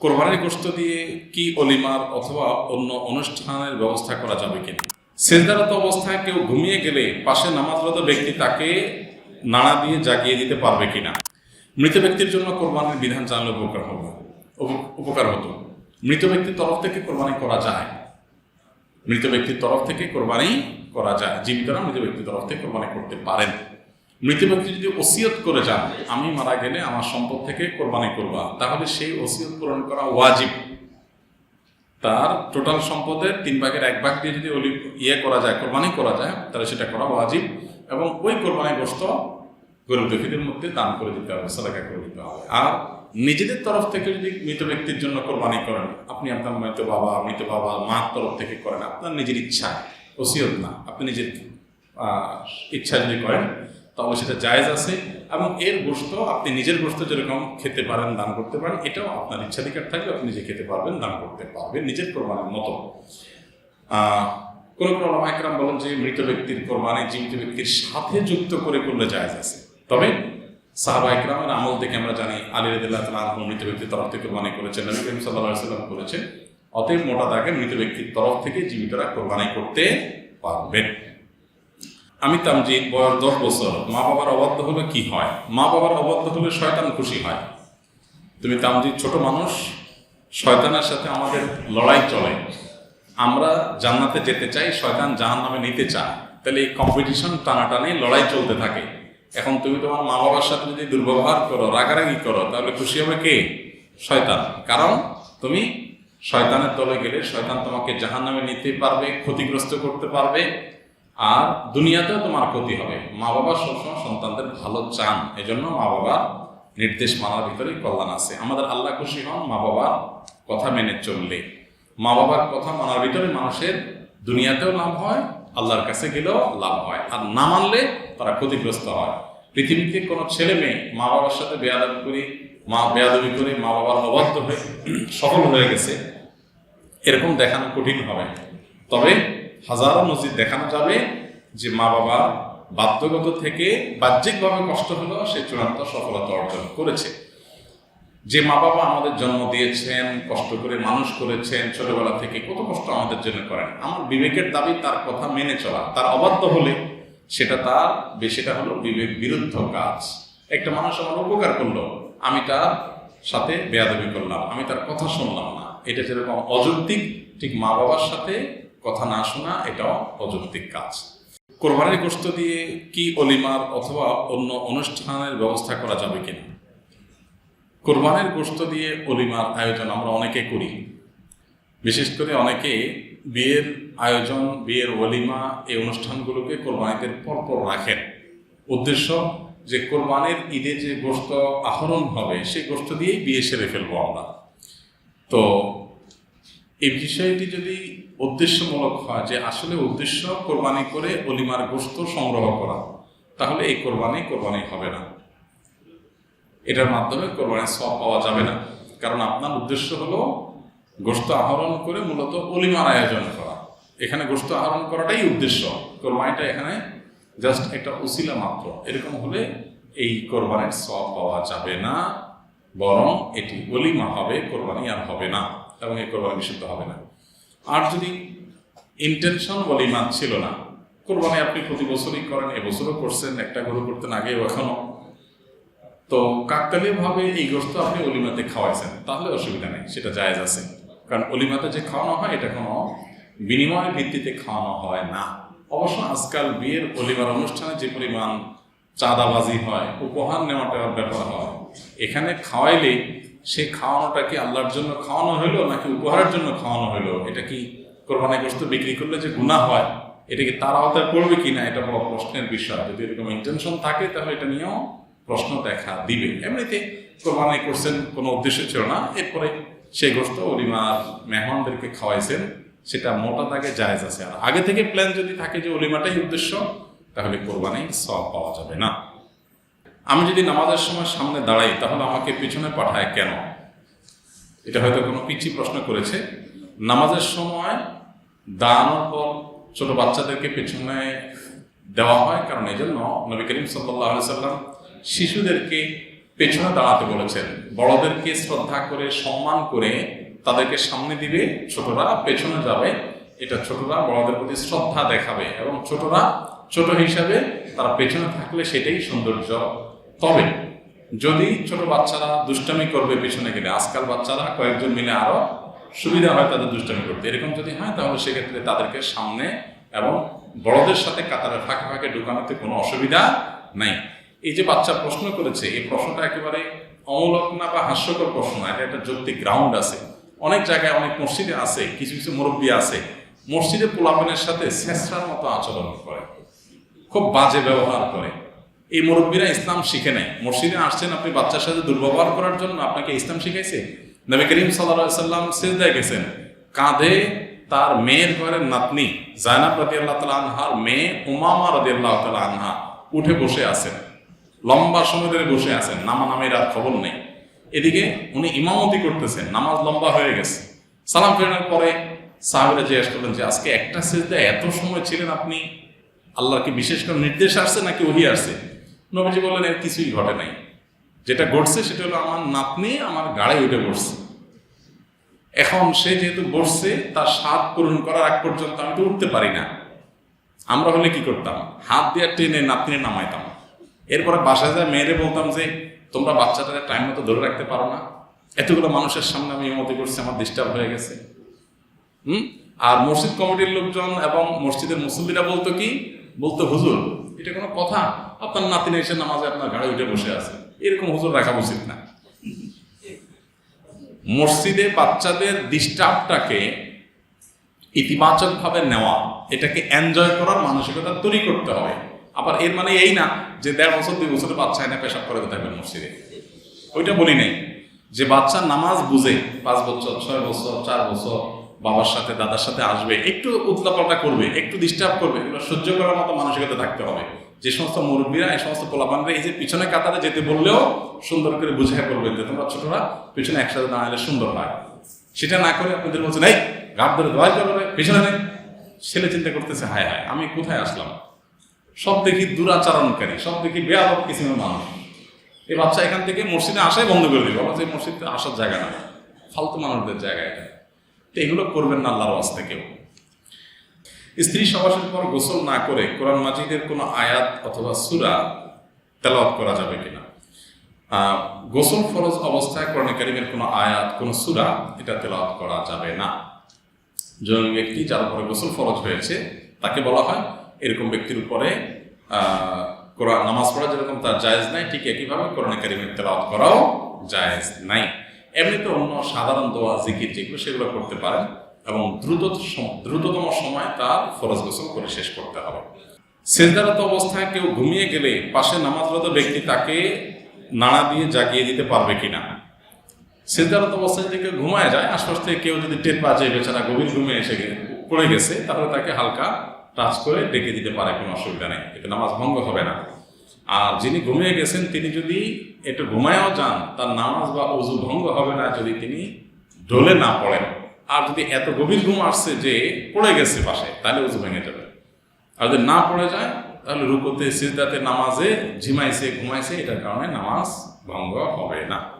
কোরবানির গোস্ত দিয়ে কি অলিমার অথবা অন্য অনুষ্ঠানের ব্যবস্থা করা যাবে কিনা? সেজদারত অবস্থায় কেউ ঘুমিয়ে গেলে পাশে নামাজরত ব্যক্তি তাকে নাড়া দিয়ে জাগিয়ে দিতে পারবে কিনা? মৃত ব্যক্তির জন্য কোরবানির বিধান জানলে উপকার হবে। উপকার হতো। মৃত ব্যক্তির তরফ থেকে কোরবানি করা যায়। মৃত ব্যক্তির তরফ থেকে কোরবানি করা যায়। জীবিতরা মৃত ব্যক্তির তরফ থেকে কোরবানি করতে পারেন। মৃত ব্যক্তি যদি ওসিয়ত করে যান, আমি মারা গেলে আমার সম্পদ থেকে কোরবানি করবা। তাহলে সেই ওসিয়ত পূরণ করা ওয়াজিব। তার টোটাল সম্পদের তিন ভাগের এক ভাগ দিয়ে যদি ইয়ে করা যায়, কোরবানি করা যায়, তাহলে সেটা করা ওয়াজিব এবং ওই কোরবানি গোস্ত গরিব দুঃখীদের মধ্যে দান করে দিতে হবে, সাদাকা করে দিতে হবে। আর নিজেদের তরফ থেকে যদি মৃত ব্যক্তির জন্য কোরবানি করেন, আপনি আপনার মৃত বাবা মৃত বাবা মার তরফ থেকে করেন, আপনার নিজের ইচ্ছা, ওসিয়ত না, আপনি নিজের ইচ্ছা যদি করেন তাহলে সেটা জায়েজ আছে এবং এর গোস্ত আপনি নিজের গোস্ত যেরকম খেতে পারেন, দান করতে পারেন, এটাও আপনার ইচ্ছাধিকার থাকলে আপনি নিজে খেতে পারবেন, দান করতে পারবেন নিজের কোরবানির মতো। কোনো কোন একরাম বলেন যে মৃত ব্যক্তির কোরবানি জীবিত ব্যক্তির সাথে যুক্ত করে করলে জায়েজ আছে। তবে সাহাবা একরামের আমল থেকে আমরা জানি, আলী রদুল্লাহ তালা মৃত ব্যক্তির তরফ থেকে কোরবানি করেছেন, নবী করিম সাল্লাহ সাল্লাম করেছেন। অতএব মোটা দাগে মৃত ব্যক্তির তরফ থেকে জীবিতরা কোরবানি করতে পারবেন। আমি তামজিদ, বয়স দশ বছর। মা বাবার অবাধ্য হলে কি হয়? মা বাবার অবাধ্য হলে শয়তান খুশি হয়। তুমি তামজিদ ছোট মানুষ, শয়তানের সাথে আমাদের লড়াই চলে। আমরা জান্নাতে যেতে চাই, শয়তান জাহান নামে নিতে চায়। তাহলে এই কম্পিটিশন টানাটানি লড়াই চলতে থাকে। এখন তুমি তোমার মা বাবার সাথে যদি দুর্ব্যবহার করো, রাগারাগি করো, তাহলে খুশি হবে কে? শয়তান। কারণ তুমি শয়তানের দলে গেলে শয়তান তোমাকে জাহান নামে নিতে পারবে, ক্ষতিগ্রস্ত করতে পারবে। আর দুনিয়াতেও তোমার ক্ষতি হবে। মা বাবা সবসময় সন্তানদের ভালো চান। এজন্য মা বাবার নির্দেশ মানার ভিতরে কল্যাণ আছে। আমাদের আল্লাহ খুশি হন মা বাবার কথা মেনে চললে। মা বাবার কথা মানার ভিতরে মানুষের দুনিয়াতেও লাভ হয়, আল্লাহর কাছে গেলেও লাভ হয়। আর না মানলে তারা ক্ষতিগ্রস্ত হয়। পৃথিবীতে কোনো ছেলে মেয়ে মা বাবার সাথে বেয়াদব করে, মা বেয়াদবি করে মা বাবার অবাধ্য হয়ে সফল হয়ে গেছে, এরকম দেখানো কঠিন হবে। তবে হাজারো মসজিদ দেখানো যাবে যে মা বাবা বাধ্যগত থেকে বাহ্যিকভাবে কষ্ট হলেও সে চূড়ান্ত সফলতা অর্জন করেছে। যে মা বাবা আমাদের জন্ম দিয়েছেন, কষ্ট করে মানুষ করেছেন, ছোটবেলা থেকে কত কষ্ট আমাদের জন্য করেন, আমার বিবেকের দাবি তার কথা মেনে চলা, তার অবাধ্য হলে সেটা তার সেটা হলো বিবেক বিরুদ্ধ কাজ। একটা মানুষ আমার উপকার করল, আমি তার সাথে বেয়াদবি করলাম, আমি তার কথা শুনলাম না। এটা যেরকম অযৌক্তিক, ঠিক মা বাবার সাথে কথা না শোনা এটাও অযৌক্তিক কাজ। কোরবানির গোস্ত দিয়ে কি অলিমার অথবা অন্য অনুষ্ঠানের ব্যবস্থা করা যাবে কিনা? কোরবানির গোস্ত দিয়ে অলিমার আয়োজন আমরা অনেকে করি। বিশেষ করে অনেকে বিয়ের আয়োজন, বিয়ের অলিমা এই অনুষ্ঠানগুলোকে কোরবানিদের পরপর রাখেন। উদ্দেশ্য যে কোরবানির ঈদে যে গোস্ত আহরণ হবে, সেই গোস্ত দিয়েই বিয়ে সেরে ফেলব আমরা। তো এই বিষয়টি যদি উদ্দেশ্যমূলক হয় যে আসলে উদ্দেশ্য কোরবানি করে অলিমার গোস্ত সংগ্রহ করা, তাহলে এই কোরবানি কোরবানি হবে না। এটার মাধ্যমে কোরবানির সব পাওয়া যাবে না। কারণ আপনার উদ্দেশ্য হলো গোস্ত আহরণ করে মূলত অলিমার আয়োজন করা। এখানে গোস্ত আহরণ করাটাই উদ্দেশ্য। কোরবানিটা এখানে জাস্ট একটা উসিলা মাত্র। এরকম হলে এই কোরবানির সব পাওয়া যাবে না, বরং এটি অলিমা হবে, কোরবানি আর হবে না। এবং এই কোরবানি বিশুদ্ধ হবে না। আর যদি ইন্টেনশন অলিমা ছিল না, কোরবানি আপনি প্রতি বছরই করেন এবছরও করছেন, একটা গরু করতেন আগেও এখনও। তো কাকতালীয়ভাবে এই গোস্ত আপনি অলিমাতে খাওয়াইছেন, তাহলে অসুবিধা নেই, সেটা জায়েজ আছে। কারণ অলিমাতে যে খাওয়ানো হয়, এটা কোনো বিনিময় ভিত্তিতে খাওয়ানো হয় না। অবশ্য আজকাল বিয়ের অলিমার অনুষ্ঠানে যে পরিমাণ চাঁদাবাজি হয়, উপহার নেওয়াটার ব্যাপার হয়। এখানে খাওয়াইলে সে খাওয়ানোটা কি আল্লাহর জন্য খাওয়ানো হইল নাকি উপহারের জন্য খাওয়ানো হইল? এটা কি কোরবানি গোস্ত বিক্রি করলে যে গুণা হয়, এটা কি তার আওতায় পড়বে কিনা? এটা বড় প্রশ্নের বিষয়। যদি এরকম ইন্টেনশন থাকে, তাহলে এটা নিয়েও প্রশ্ন দেখা দিবে। এমনিতে কোরবানি করছেন কোনো উদ্দেশ্য ছিল না। এরপরে সেই গোস্ত অলিমার মেহমানদেরকে খাওয়াইছেন। সেটা মোটা তাকে জায়েজ আছে। আর আগে থেকে প্ল্যান যদি থাকে যে অলিমাটাই উদ্দেশ্য, তাহলে কোরবানি সব পাওয়া যাবে না। আমি যদি নামাজের সময় সামনে দাঁড়াই, তাহলে আমাকে পিছনে পাঠায় কেন? এটা হয়তো কোনো পিচি প্রশ্ন করেছে। নামাজের সময় দাঁড়ানোর পর ছোট বাচ্চাদেরকে পেছনে দেওয়া হয়, কারণ এই জন্য নবী করিম সাল্লাহ সাল্লাম শিশুদেরকে পেছনে দাঁড়াতে বলেছেন। বড়দেরকে শ্রদ্ধা করে, সম্মান করে তাদেরকে সামনে দিবে, ছোটরা পেছনে যাবে, এটা ছোটরা বড়দের প্রতি শ্রদ্ধা দেখাবে এবং ছোটরা ছোট হিসাবে তারা পেছনে থাকলে সেটাই সৌন্দর্য। তবে যদি ছোট বাচ্চারা দুষ্টামি করবে পিছনে গেলে, আজকাল বাচ্চারা কয়েকজন মিলে আরও সুবিধা হয় তাদের দুষ্টামি করতে। এরকম যদি হয়, তাহলে সেক্ষেত্রে তাদেরকে সামনে এবং বড়দের সাথে কাতারে ফাঁকে ফাঁকে ঢুকানোতে কোনো অসুবিধা নাই। এই যে বাচ্চা প্রশ্ন করেছে, এই প্রশ্নটা একেবারে অমূলক না বা হাস্যকর প্রশ্ন, এটা একটা যৌক্তিক গ্রাউন্ড আছে। অনেক জায়গায় অনেক মসজিদে আছে, কিছু কিছু মুরব্বী আছে, মসজিদে পোলাপনের সাথে শেষরার মতো আচরণ করে, খুব বাজে ব্যবহার করে। এই মুরব্বীরা ইসলাম শিখে নেয় মসজিদে আসছেন আপনি বাচ্চার সাথে দুর্ব্যবহার করার জন্য, আপনাকে ইসলাম শিখাইছে? নবী করিম সাল্লাম সেজদায় গেছেন। কাঁধে তার মেয়ের ঘরের নাতনি, জায়নাব রাদি আল্লাহ তালা আনহার মেয়ে উমামা রাদি আল্লাহ তালা আনহা উঠে বসে আছেন। লম্বা সময় ধরে বসে আছেন নামা নামের আর খবর নেই। এদিকে উনি ইমামতি করতেছেন, নামাজ লম্বা হয়ে গেছে। সালাম ফেরানোর পরে সাহাবিরা জিজ্ঞেস করলেন যে, আজকে একটা সেজদায় এত সময় ছিলেন আপনি? আল্লাহর কি বিশেষ করে নির্দেশ আসছে নাকি ওহি আসছে? নবীজি বললেন, এর কিছুই ঘটে নাই। যেটা ঘটছে সেটা হলো আমার নাতনি আমার গাড়ি উঠে বসছে এখন সে যেহেতু বসছে তার স্বাদ পূরণ করার আগ পর্যন্ত আমি তো উঠতে পারি না। আমরা হলে কি করতাম? হাত দিয়ে টেনে নাতনি নামাইতাম। এরপরে বাসায় যায়, মেয়েরে বলতাম যে, তোমরা বাচ্চাটাকে টাইম মতো ধরে রাখতে পারো না। এতগুলো মানুষের সামনে আমি মতো করছি, আমার ডিস্টার্ব হয়ে গেছে। হুম? আর মসজিদ কমিটির লোকজন এবং মসজিদের মুসল্লিরা বলতো কি? বলতো, হুজুর, এটা কোনো কথা আপনার নাতিনে এসে নামাজে আপনার ঘাড়ে উঠে বসে আছে। এরকম হুজুর রাখা উচিত না। মসজিদে বাচ্চাদের ডিস্টার্বটাকে ইতিবাচকভাবে নেওয়া, এটাকে এনজয় করার মানসিকতা তৈরি করতে হবে। আবার এর মানে এই না যে দেড় বছর, দুই বছরে বাচ্চা এনে পেশাব করে থাকবেন মসজিদে? ওইটা বলি নাই। যে বাচ্চা নামাজ বুঝে, পাঁচ বছর, ছয় বছর, চার বছর, বাবার সাথে, দাদার সাথে আসবে, একটু উতলাপাল্টা করবে, একটু ডিস্টার্ব করবে, এগুলো সহ্য করার মতো মানসিকতা থাকতে হবে। যে সমস্ত মুরব্বীরা, এই সমস্ত পোলাপানরা এই যে পিছনে কাতারে যেতে বললেও সুন্দর করে বুঝাই করবেন যে তোমরা ছোটরা, পিছনে একসাথে দাঁড়ালে সুন্দর হয় সেটা না করে আপনাদের বলছে নেই ঘাট ধরে দোয়াই করবে পিছনে নেই ছেলে চিন্তা করতেছে, হায় হায়, আমি কোথায় আসলাম? সব দেখি দুরাচরণকারী, সব দেখি বেয়াদব কিসিমের মানুষ। এই বাচ্চা এখান থেকে মসজিদে আসাই বন্ধ করে দিবে। যে মসজিদে আসার জায়গা না, ফালতু মানুষদের জায়গা এটা। তো এগুলো করবেন না আল্লাহর ওয়াস্তে কেউ। স্ত্রী সবাসের পর গোসল না করে কোরআন মাজিদের কোনো আয়াত অথবা সুরা তেলাওয়াত করা যাবে কিনা? গোসল ফরজ অবস্থায় কোরআন কারিমের কোনো আয়াত, কোনো সুরা এটা তেলাওয়াত করা যাবে না। জননী ব্যক্তি যার উপরে গোসল ফরজ হয়েছে, তাকে বলা হয় এরকম ব্যক্তির উপরে কোরআন, নামাজ পড়া যেরকম তার জায়েজ নাই, ঠিক একইভাবে কোরআন কারিমের তেলাওয়াত করাও জায়েজ নাই। এমনিতে অন্য সাধারণ দোয়া, জিকির যেগুলো, সেগুলো করতে পারেন। এবং দ্রুত দ্রুততম সময় তার ফরজ গোসল করে শেষ করতে হবে। সেজদারত অবস্থায় কেউ ঘুমিয়ে গেলে পাশে নামাজরত ব্যক্তি তাকে নাড়া দিয়ে জাগিয়ে দিতে পারবে কিনা? সিদ্ধারত অবস্থায় যদি কেউ ঘুমায় যায়, আশপাশ থেকে কেউ যদি টের যায় বেচারা গভীর ঘুমে এসে পড়ে গেছে, তাহলে তাকে হালকা টাচ করে ডেকে দিতে পারে, কোনো অসুবিধা নেই। এতে নামাজ ভঙ্গ হবে না। আর যিনি ঘুমিয়ে গেছেন, তিনি যদি একটু ঘুমায়ও যান, তার নামাজ বা অজু ভঙ্গ হবে না যদি তিনি ঢলে না পড়েন। আর যদি এত গভীর ঘুম আসছে যে পড়ে গেছে পাশে তাহলে উজু ভেঙে যাবে। আর যদি না পড়ে যায়, তাহলে রুকোতে, সিজদাতে, নামাজে, ঝিমাইছে, ঘুমাইছে, এটার কারণে নামাজ ভঙ্গ হবে না।